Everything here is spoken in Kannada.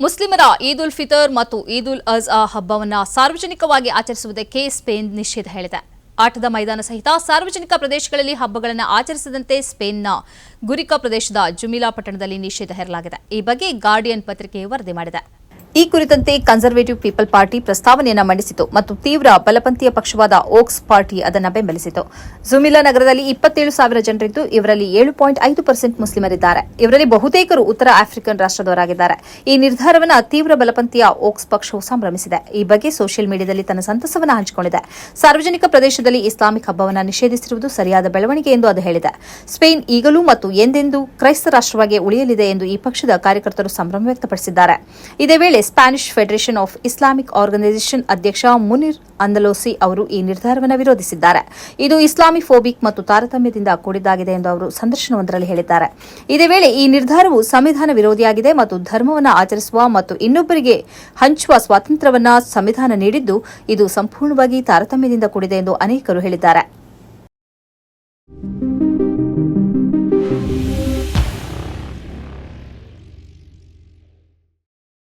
ಮುಸ್ಲಿಮರ ಈದ್ ಉಲ್ ಫಿತರ್ ಮತ್ತು ಈದ್ ಉಲ್ ಅಜ್ಹಾ ಹಬ್ಬವನ್ನು ಸಾರ್ವಜನಿಕವಾಗಿ ಆಚರಿಸುವುದಕ್ಕೆ ಸ್ಪೇನ್ ನಿಷೇಧ ಹೇಳಿದೆ. ಆಟದ ಮೈದಾನ ಸಹಿತ ಸಾರ್ವಜನಿಕ ಪ್ರದೇಶಗಳಲ್ಲಿ ಹಬ್ಬಗಳನ್ನು ಆಚರಿಸದಂತೆ ಸ್ಪೇನ್ನ ಗುರಿಕಾ ಪ್ರದೇಶದ ಜುಮಿಲಾ ಪಟ್ಟಣದಲ್ಲಿ ನಿಷೇಧ ಹೇರಲಾಗಿದೆ. ಈ ಬಗ್ಗೆ ಗಾರ್ಡಿಯನ್ ಪತ್ರಿಕೆ ವರದಿ ಮಾಡಿದೆ. ಈ ಕುರಿತಂತೆ ಕನ್ಸರ್ವೇಟಿವ್ ಪೀಪಲ್ ಪಾರ್ಟಿ ಪ್ರಸ್ತಾವನೆಯನ್ನು ಮಂಡಿಸಿತು ಮತ್ತು ತೀವ್ರ ಬಲಪಂಥೀಯ ಪಕ್ಷವಾದ ಓಕ್ಸ್ ಪಾರ್ಟಿ ಅದನ್ನು ಬೆಂಬಲಿಸಿತು. ಜುಮಿಲಾ ನಗರದಲ್ಲಿ ಇಪ್ಪತ್ತೇಳು ಸಾವಿರ ಜನರಿದ್ದು, ಇವರಲ್ಲಿ ಏಳು ಪಾಯಿಂಟ್ ಐದು ಪರ್ಸೆಂಟ್ ಮುಸ್ಲಿಮರಿದ್ದಾರೆ. ಇವರಲ್ಲಿ ಬಹುತೇಕರು ಉತ್ತರ ಆಫ್ರಿಕನ್ ರಾಷ್ಟದವರಾಗಿದ್ದಾರೆ ಈ ನಿರ್ಧಾರವನ್ನು ತೀವ್ರ ಬಲಪಂಥೀಯ ಓಕ್ಸ್ ಪಕ್ಷವು ಸಂಭ್ರಮಿಸಿದೆ. ಈ ಬಗ್ಗೆ ಸೋಷಿಯಲ್ ಮೀಡಿಯಾದಲ್ಲಿ ತನ್ನ ಸಂತಸವನ್ನು ಹಂಚಿಕೊಂಡಿದೆ. ಸಾರ್ವಜನಿಕ ಪ್ರದೇಶದಲ್ಲಿ ಇಸ್ಲಾಮಿಕ್ ಹಬ್ಬವನ್ನು ನಿಷೇಧಿಸಿರುವುದು ಸರಿಯಾದ ಬೆಳವಣಿಗೆ ಎಂದು ಅದು ಹೇಳಿದೆ. ಸ್ಪೇನ್ ಈಗಲೂ ಮತ್ತು ಎಂದೆಂದೂ ಕ್ರೈಸ್ತ ರಾಷ್ಟವಾಗಿ ಉಳಿಯಲಿದೆ ಎಂದು ಈ ಪಕ್ಷದ ಕಾರ್ಯಕರ್ತರು ಸಂಭ್ರಮ ವ್ಯಕ್ತಪಡಿಸಿದ್ದಾರೆ. ಇದೇ ವೇಳೆ Spanish federation of Islamic organisation ಅಧ್ಯಕ್ಷ ಮುನಿರ್ ಅಂದಲೋಸಿ ಅವರು ಈ ನಿರ್ಧಾರವನ್ನು ವಿರೋಧಿಸಿದ್ದಾರೆ. ಇದು ಇಸ್ಲಾಮಿ ಫೋಬಿಕ್ ಮತ್ತು ತಾರತಮ್ಯದಿಂದ ಕೂಡಿದ್ದಾಗಿದೆ ಎಂದು ಅವರು ಸಂದರ್ಶನವೊಂದರಲ್ಲಿ ಹೇಳಿದ್ದಾರೆ. ಇದೇ ವೇಳೆ ಈ ನಿರ್ಧಾರವು ಸಂವಿಧಾನ ವಿರೋಧಿಯಾಗಿದೆ ಮತ್ತು ಧರ್ಮವನ್ನು ಆಚರಿಸುವ ಮತ್ತು ಇನ್ನೊಬ್ಬರಿಗೆ ಹಂಚುವ ಸ್ವಾತಂತ್ರ್ಯವನ್ನು ಸಂವಿಧಾನ ನೀಡಿದ್ದು, ಇದು ಸಂಪೂರ್ಣವಾಗಿ ತಾರತಮ್ಯದಿಂದ ಕೂಡಿದೆ ಎಂದು ಅನೇಕರು ಹೇಳಿದ್ದಾರೆ.